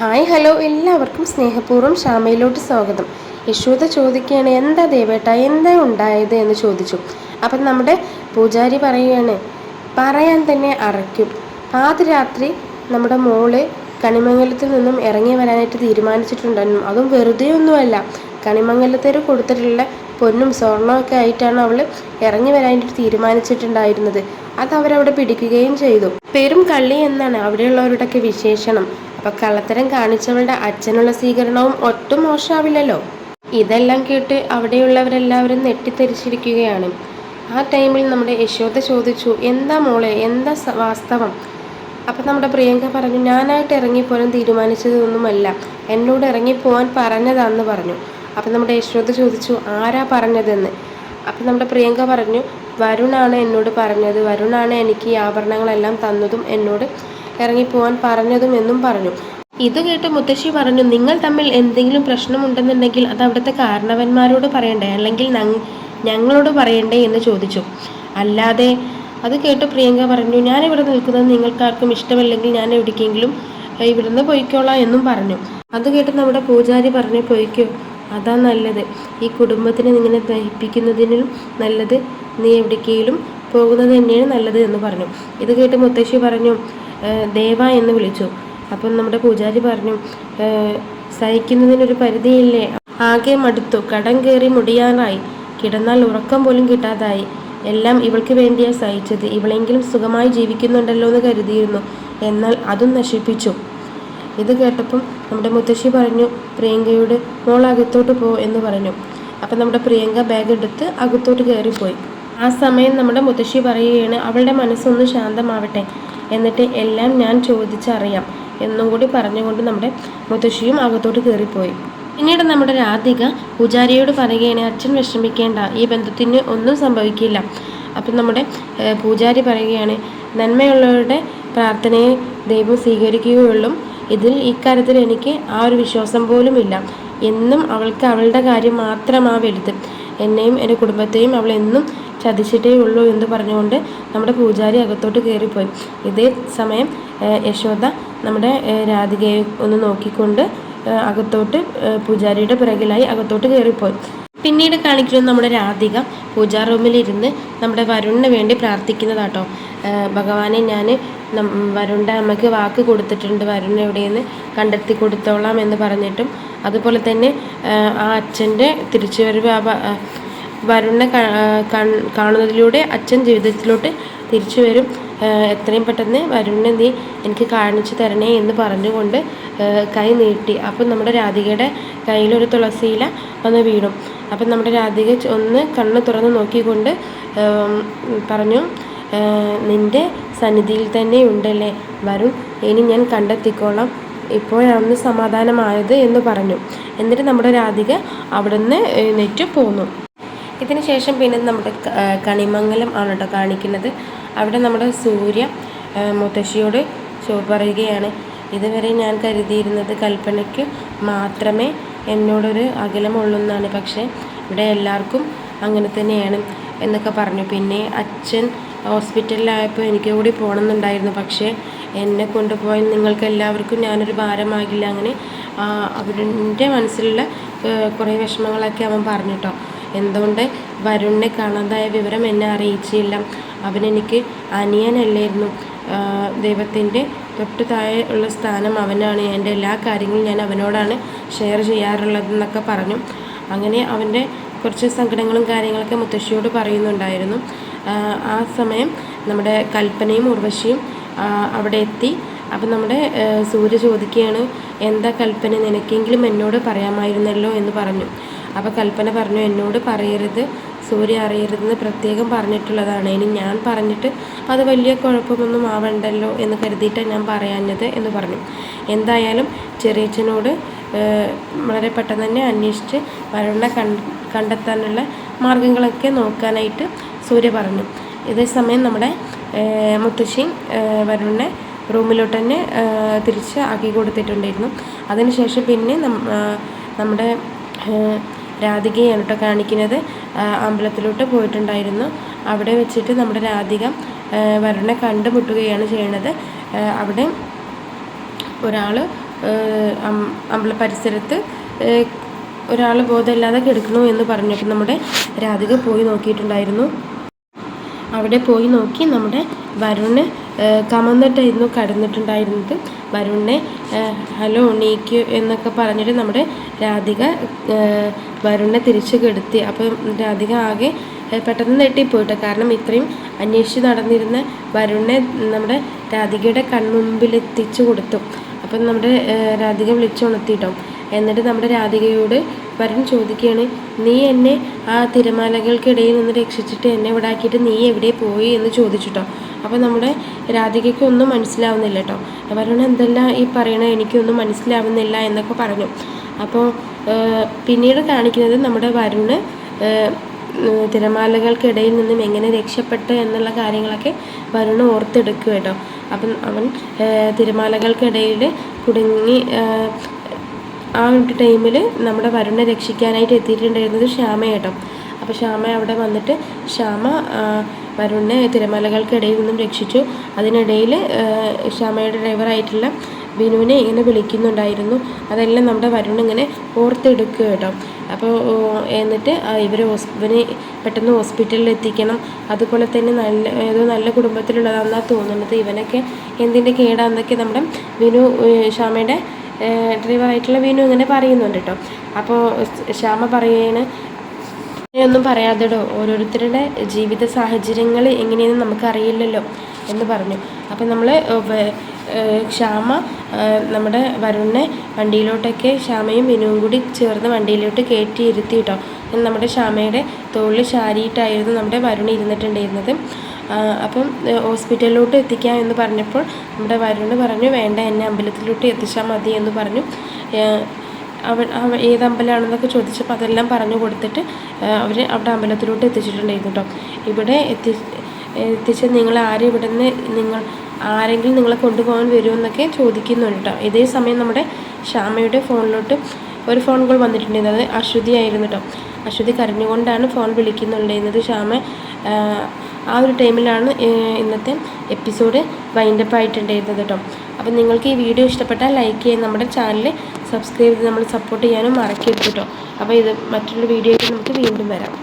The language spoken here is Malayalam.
Hi hello. എല്ലാവർക്കും സ്നേഹപൂർവം ഷാമയിലോട്ട് സ്വാഗതം. യശോദ ചോദിക്കുകയാണ് എന്താ ദേവേട്ട എന്താ ഉണ്ടായത്? എന്ന് ചോദിച്ചു. അപ്പം നമ്മുടെ പൂജാരി പറയുകയാണ് പറയാൻ തന്നെ അറയ്ക്കും. പാതിരാത്രി നമ്മുടെ മോൾ കണിമംഗലത്തിൽ നിന്നും ഇറങ്ങി വരാനായിട്ട് തീരുമാനിച്ചിട്ടുണ്ടായിരുന്നു. അതും വെറുതെ ഒന്നുമല്ല. കണിമംഗലത്തേര് കൊടുത്തിട്ടുള്ള പൊന്നും സ്വർണമൊക്കെ ആയിട്ടാണ് അവൾ ഇറങ്ങി വരാനായിട്ട് തീരുമാനിച്ചിട്ടുണ്ടായിരുന്നത്. അത് അവരവിടെ പിടിക്കുകയും ചെയ്തു. പെരും കള്ളി എന്നാണ് അവിടെയുള്ളവരുടെയൊക്കെ വിശേഷണം. അപ്പൊ കള്ളത്തരം കാണിച്ചവളുടെ അച്ഛനുള്ള സ്വീകരണവും ഒട്ടും മോശമാവില്ലല്ലോ ഇതെല്ലാം കേട്ട് അവിടെയുള്ളവരെല്ലാവരും നെട്ടിത്തെരിച്ചിരിക്കുകയാണ് ആ ടൈമിൽ നമ്മുടെ യശോദ ചോദിച്ചു എന്താ മോളെ എന്താ വാസ്തവം? അപ്പം നമ്മുടെ പ്രിയങ്ക പറഞ്ഞു ഞാനായിട്ട് ഇറങ്ങിപ്പോരാൻ തീരുമാനിച്ചതൊന്നുമല്ല. എന്നോട് ഇറങ്ങിപ്പോവാൻ പറഞ്ഞതാന്ന് പറഞ്ഞു. അപ്പം നമ്മുടെ യശോദ ചോദിച്ചു ആരാ പറഞ്ഞതെന്ന്? അപ്പം നമ്മുടെ പ്രിയങ്ക പറഞ്ഞു വരുണാണ് എന്നോട് പറഞ്ഞത്. വരുണാണ് എനിക്ക് ഈ ആഭരണങ്ങളെല്ലാം തന്നതും എന്നോട് ഇറങ്ങിപ്പോവാൻ പറഞ്ഞതും എന്നും പറഞ്ഞു. ഇത് കേട്ട് മുത്തശ്ശി പറഞ്ഞു നിങ്ങൾ തമ്മിൽ എന്തെങ്കിലും പ്രശ്നമുണ്ടെന്നുണ്ടെങ്കിൽ അത് അവിടുത്തെ കാരണവന്മാരോട് പറയണ്ടേ? അല്ലെങ്കിൽ ഞങ്ങളോട് പറയണ്ടേ? എന്ന് ചോദിച്ചു. അല്ലാതെ അത് കേട്ട് പ്രിയങ്ക പറഞ്ഞു ഞാൻ ഇവിടെ നിൽക്കുന്നത് നിങ്ങൾക്കാർക്കും ഇഷ്ടമല്ലെങ്കിൽ ഞാൻ എവിടേക്കെങ്കിലും ഇവിടുന്ന് പോയിക്കോളാം എന്നും പറഞ്ഞു. അത് കേട്ട് നമ്മുടെ പൂജാരി പറഞ്ഞു പോയിക്കോ അതാ നല്ലത്. ഈ കുടുംബത്തിനെ നിങ്ങനെ ദഹിപ്പിക്കുന്നതിനും നല്ലത് നീ എവിടേക്കെങ്കിലും പോകുന്നത് തന്നെയാണ് നല്ലത് എന്ന് പറഞ്ഞു. ഇത് കേട്ട് മുത്തശ്ശി പറഞ്ഞു "ഏഹ്, ദേവ എന്ന് വിളിച്ചു. അപ്പം നമ്മുടെ പൂജാരി പറഞ്ഞു "ഏഹ്, സഹിക്കുന്നതിനൊരു പരിധിയില്ലേ? ആകെ മടുത്തു. കടം കയറി മുടിയാറായി. കിടന്നാൽ ഉറക്കം പോലും കിട്ടാതായി. എല്ലാം ഇവൾക്ക് വേണ്ടിയാ സഹിച്ചത്. ഇവളെങ്കിലും സുഖമായി ജീവിക്കുന്നുണ്ടല്ലോ എന്ന് കരുതിയിരുന്നു. എന്നാൽ അതും നശിപ്പിച്ചു. ഇത് കേട്ടപ്പം നമ്മുടെ മുത്തശ്ശി പറഞ്ഞു പ്രിയങ്കയോട് മോൾ അകത്തോട്ട് പോ എന്ന് പറഞ്ഞു. അപ്പം നമ്മുടെ പ്രിയങ്ക ബാഗ് എടുത്ത് അകത്തോട്ട് കയറിപ്പോയി. ആ സമയം നമ്മുടെ മുത്തശ്ശി പറയുകയാണ് അവളുടെ മനസ്സൊന്ന് ശാന്തമാവട്ടെ. എന്നിട്ട് എല്ലാം ഞാൻ ചോദിച്ചറിയാം എന്നും കൂടി പറഞ്ഞുകൊണ്ട് നമ്മുടെ മുത്തശ്ശിയും അകത്തോട്ട് കയറിപ്പോയി. പിന്നീട് നമ്മുടെ രാധിക പൂജാരിയോട് പറയുകയാണ് അച്ഛൻ വിഷമിക്കേണ്ട ഈ ബന്ധത്തിന് ഒന്നും സംഭവിക്കില്ല. അപ്പം നമ്മുടെ പൂജാരി പറയുകയാണ് നന്മയുള്ളവരുടെ പ്രാർത്ഥനയെ ദൈവം സ്വീകരിക്കുകയുള്ളൂ. ഇതിൽ ഇക്കാര്യത്തിൽ എനിക്ക് ആ ഒരു വിശ്വാസം പോലും ഇല്ല. എന്നും അവൾക്ക് അവളുടെ കാര്യം മാത്രമാവരുത് എന്നെയും എന്റെ കുടുംബത്തെയും അവൾ എന്നും ചതിച്ചിട്ടേ ഉള്ളൂ എന്ന് പറഞ്ഞുകൊണ്ട് നമ്മുടെ പൂജാരി അകത്തോട്ട് കയറിപ്പോയി. ഇതേ സമയം യശോദ നമ്മുടെ രാധികയെ ഒന്ന് നോക്കിക്കൊണ്ട് അകത്തോട്ട് പൂജാരിയുടെ പിറകിലായി അകത്തോട്ട് കയറിപ്പോയി. പിന്നീട് കാണിക്കുന്നത് നമ്മുടെ രാധിക പൂജാ റൂമിലിരുന്ന് നമ്മുടെ വരുണിന് വേണ്ടി പ്രാർത്ഥിക്കുന്നതാട്ടോ. ഭഗവാനെ ഞാൻ വരുണിന്റെ അമ്മയ്ക്ക് വാക്ക് കൊടുത്തിട്ടുണ്ട്. വരുൺ എവിടെയെന്ന് കണ്ടെത്തി കൊടുത്തോളാം എന്ന് പറഞ്ഞിട്ടും അതുപോലെ തന്നെ ആ അച്ഛന്റെ തിരിച്ചുവരവ് ആ വരുണിനെ കാ- കാണുന്നതിലൂടെ അച്ഛൻ ജീവിതത്തിലോട്ട് തിരിച്ചു വരും. എത്രയും പെട്ടെന്ന് വരുണിനെ നീ എനിക്ക് കാണിച്ചു തരണേ എന്ന് പറഞ്ഞുകൊണ്ട് കൈ നീട്ടി. അപ്പം നമ്മുടെ രാധികയുടെ കയ്യിലൊരു തുളസിയില വന്ന് വീണു. അപ്പം നമ്മുടെ രാധിക ഒന്ന് കണ്ണ് തുറന്ന് നോക്കിക്കൊണ്ട് പറഞ്ഞു നിന്റെ സന്നിധിയിൽ തന്നെ ഉണ്ടല്ലേ? വരുൺ ഇനി ഞാൻ കണ്ടെത്തിക്കോളാം. ഇപ്പോഴാണ് സമാധാനമായത് എന്ന് പറഞ്ഞു. എന്നിട്ട് നമ്മുടെ രാധിക അവിടുന്ന് നെറ്റ് പോന്നു. ഇതിന് ശേഷം പിന്നെ നമ്മുടെ കണിമംഗലം ആണ് കേട്ടോ കാണിക്കുന്നത്. അവിടെ നമ്മുടെ സൂര്യ മുത്തശ്ശിയോട് പറയുകയാണ്. ഇതുവരെ ഞാൻ കരുതിയിരുന്നത് കൽപ്പനയ്ക്ക് മാത്രമേ എന്നോടൊരു അകലമുള്ളൂന്നാണ്. പക്ഷേ ഇവിടെ എല്ലാവർക്കും അങ്ങനെ തന്നെയാണ് എന്നൊക്കെ പറഞ്ഞു. പിന്നെ അച്ഛൻ ഹോസ്പിറ്റലിലായപ്പോൾ എനിക്ക് കൂടി പോകണമെന്നുണ്ടായിരുന്നു പക്ഷേ എന്നെ കൊണ്ടുപോയി നിങ്ങൾക്ക് എല്ലാവർക്കും ഞാനൊരു ഭാരമാകില്ല. അങ്ങനെ അവരുടെ മനസ്സിലുള്ള കുറേ വിഷമങ്ങളൊക്കെ അവൻ പറഞ്ഞിട്ടോ എന്തുകൊണ്ട് വരുണിനെ കാണാതായ വിവരം എന്നെ അറിയിച്ചില്ല. അവനെനിക്ക് അനിയനല്ലായിരുന്നു. ദൈവത്തിന്റെ തൊട്ട് താഴെ ഉള്ള സ്ഥാനം അവനാണ്. എന്റെ എല്ലാ കാര്യങ്ങളും ഞാൻ അവനോടാണ് ഷെയർ ചെയ്യാറുള്ളതെന്നൊക്കെ പറഞ്ഞു. അങ്ങനെ അവന്റെ കുറച്ച് സങ്കടങ്ങളും കാര്യങ്ങളൊക്കെ മുത്തശ്ശിയോട് പറയുന്നുണ്ടായിരുന്നു. ആ, സമയം നമ്മുടെ കൽപ്പനയും ഉർവശിയും അവിടെ എത്തി. അപ്പം നമ്മുടെ സൂര്യ ചോദിക്കുകയാണ് എന്താ കൽപ്പന? നിനക്കെങ്കിലും എന്നോട് പറയാമായിരുന്നല്ലോ എന്ന് പറഞ്ഞു. അപ്പോൾ കൽപ്പന പറഞ്ഞു എന്നോട് പറയരുത്. സൂര്യ അറിയരുതെന്ന് പ്രത്യേകം പറഞ്ഞിട്ടുള്ളതാണ്. ഇനി ഞാൻ പറഞ്ഞിട്ട് അത് വലിയ കുഴപ്പമൊന്നും ആവണ്ടല്ലോ എന്ന് കരുതിയിട്ടാണ് ഞാൻ പറയാഞ്ഞത് എന്ന് പറഞ്ഞു. എന്തായാലും ചെറിയച്ഛനോട് വളരെ പെട്ടെന്ന് തന്നെ അന്വേഷിച്ച് വരുണിനെ കൺ കണ്ടെത്താനുള്ള മാർഗങ്ങളൊക്കെ നോക്കാനായിട്ട് സൂര്യ പറഞ്ഞു. ഇതേ സമയം നമ്മുടെ മുത്തശ്ശി വരുണിനെ റൂമിലോട്ട് തന്നെ തിരിച്ച് ആക്കി കൊടുത്തിട്ടുണ്ടായിരുന്നു. അതിനുശേഷം പിന്നെ നമ്മുടെ രാധികയാണ് കേട്ടോ കാണിക്കുന്നത്. അമ്പലത്തിലോട്ട് പോയിട്ടുണ്ടായിരുന്നു. അവിടെ വെച്ചിട്ട് നമ്മുടെ രാധിക വരുണനെ കണ്ടുമുട്ടുകയാണ് ചെയ്യണത്. അവിടെ ഒരാൾ അമ്പല പരിസരത്ത് ഒരാൾ ബോധമില്ലാതെ കിടക്കണു എന്ന് പറഞ്ഞപ്പോൾ നമ്മുടെ രാധിക പോയി നോക്കിയിട്ടുണ്ടായിരുന്നു. അവിടെ പോയി നോക്കി നമ്മുടെ വരുണ് കമന്നിട്ടായിരുന്നു കടന്നിട്ടുണ്ടായിരുന്നത് വരുണിനെ ഹലോ ഉണ്ണീക്ക് എന്നൊക്കെ പറഞ്ഞിട്ട് നമ്മുടെ രാധിക വരുണിനെ തിരിച്ചു കെടുത്തി. അപ്പം രാധിക ആകെ പെട്ടെന്ന് നെട്ടിപ്പോയിട്ട് കാരണം ഇത്രയും അന്വേഷിച്ച് നടന്നിരുന്ന വരുണിനെ നമ്മുടെ രാധികയുടെ കൺമുമ്പിൽ എത്തിച്ചു കൊടുത്തു. അപ്പം നമ്മുടെ രാധിക വിളിച്ചുണർത്തിയിട്ടോ എന്നിട്ട് നമ്മുടെ രാധികയോട് വരൻ ചോദിക്കുകയാണ് നീ എന്നെ ആ തിരമാലകൾക്കിടയിൽ നിന്ന് രക്ഷിച്ചിട്ട് എന്നെ ഇവിടെ ആക്കിയിട്ട് നീ എവിടെ പോയി? എന്ന് ചോദിച്ചിട്ടോ. അപ്പോൾ നമ്മുടെ രാധികയ്ക്ക് ഒന്നും മനസ്സിലാവുന്നില്ല കേട്ടോ വരൻ എന്തല്ല ഈ പറയണത് എനിക്കൊന്നും മനസ്സിലാവുന്നില്ല എന്നൊക്കെ പറഞ്ഞു. അപ്പോൾ പിന്നീട് കാണിക്കുന്നത് നമ്മുടെ വരുണ് തിരമാലകൾക്കിടയിൽ നിന്നും എങ്ങനെ രക്ഷപ്പെട്ടു എന്നുള്ള കാര്യങ്ങളൊക്കെ വരുണ് ഓർത്തെടുക്കുക കേട്ടോ അപ്പം അവൻ തിരമാലകൾക്കിടയിൽ കുടുങ്ങി ആ ഒരു ടൈമിൽ നമ്മുടെ വരുണെ രക്ഷിക്കാനായിട്ട് എത്തിയിട്ടുണ്ടായിരുന്നത് ശ്യാമയേട്ടം അപ്പോൾ ശ്യാമ അവിടെ വന്നിട്ട് ശ്യാമ വരുണിനെ തിരമലകൾക്കിടയിൽ നിന്നും രക്ഷിച്ചു. അതിനിടയിൽ ശ്യാമയുടെ ഡ്രൈവറായിട്ടുള്ള ബിനുവിനെ ഇങ്ങനെ വിളിക്കുന്നുണ്ടായിരുന്നു. അതെല്ലാം നമ്മുടെ വരുൺ ഇങ്ങനെ ഓർത്തെടുക്കുക കേട്ടോ. അപ്പോൾ എന്നിട്ട് ഇവർ ഇവനെ പെട്ടെന്ന് ഹോസ്പിറ്റലിൽ എത്തിക്കണം. അതുപോലെ തന്നെ നല്ല ഏതോ നല്ല കുടുംബത്തിലുള്ളതാണെന്നാണ് തോന്നുന്നത്. ഇവനൊക്കെ എന്തിന്റെ കേടാന്നൊക്കെ നമ്മുടെ വിനു ശ്യാമയുടെ ഡ്രൈവറായിട്ടുള്ള വീനു ഇങ്ങനെ പറയുന്നുണ്ട് കേട്ടോ അപ്പോൾ ശ്യാമ പറയുകയാണ് ഒന്നും പറയാതെടോ ഓരോരുത്തരുടെ ജീവിത സാഹചര്യങ്ങൾ എങ്ങനെയെന്ന് നമുക്കറിയില്ലല്ലോ എന്ന് പറഞ്ഞു. അപ്പം നമ്മൾ ക്ഷാമ നമ്മുടെ വരുണിനെ വണ്ടിയിലോട്ടൊക്കെ ക്ഷാമയും വിനുവും കൂടി ചേർന്ന് വണ്ടിയിലോട്ട് കയറ്റി ഇരുത്തി കേട്ടോ നമ്മുടെ ക്ഷാമയുടെ തോളിൽ ശാരിയിട്ടായിരുന്നു നമ്മുടെ വരുൺ ഇരുന്നിട്ടുണ്ടായിരുന്നത്. അപ്പം ഹോസ്പിറ്റലിലോട്ട് എത്തിക്കാം എന്ന് പറഞ്ഞപ്പോൾ നമ്മുടെ വരുണ് പറഞ്ഞു വേണ്ട എന്നെ അമ്പലത്തിലോട്ട് എത്തിച്ചാൽ മതി എന്ന് പറഞ്ഞു. അവൻ അവ ഏത് അമ്പലമാണെന്നൊക്കെ ചോദിച്ചപ്പോൾ അതെല്ലാം പറഞ്ഞു കൊടുത്തിട്ട് അവർ അവിടെ അമ്പലത്തിലോട്ട് എത്തിച്ചിട്ടുണ്ടായിരുന്നു കേട്ടോ ഇവിടെ എത്തി എത്തിച്ച് നിങ്ങൾ ആരും ഇവിടെ നിന്ന് നിങ്ങൾ ആരെങ്കിലും നിങ്ങളെ കൊണ്ടുപോകാൻ വരുമെന്നൊക്കെ ചോദിക്കുന്നുണ്ട് കേട്ടോ ഇതേ സമയം നമ്മുടെ ശ്യാമയുടെ ഫോണിലോട്ട് ഒരു ഫോൺ കോൾ വന്നിട്ടുണ്ടായിരുന്നത് അശ്വതി ആയിരുന്നു കേട്ടോ അശ്വതി കരഞ്ഞുകൊണ്ടാണ് ഫോൺ വിളിക്കുന്നുണ്ടായിരുന്നത് ശ്യാമ. ആ ഒരു ടൈമിലാണ് ഇന്നത്തെ എപ്പിസോഡ് വൈൻഡപ്പ് ആയിട്ടുണ്ടായിരുന്നത് കേട്ടോ അപ്പം നിങ്ങൾക്ക് ഈ വീഡിയോ ഇഷ്ടപ്പെട്ടാൽ ലൈക്ക് ചെയ്യാൻ നമ്മുടെ ചാനൽ സബ്സ്ക്രൈബ് ചെയ്ത് നമ്മൾ സപ്പോർട്ട് ചെയ്യാനും മറക്കരുത് കേട്ടോ അപ്പോൾ ഇത് മറ്റുള്ള വീഡിയോയിൽ നമുക്ക് വീണ്ടും വരാം.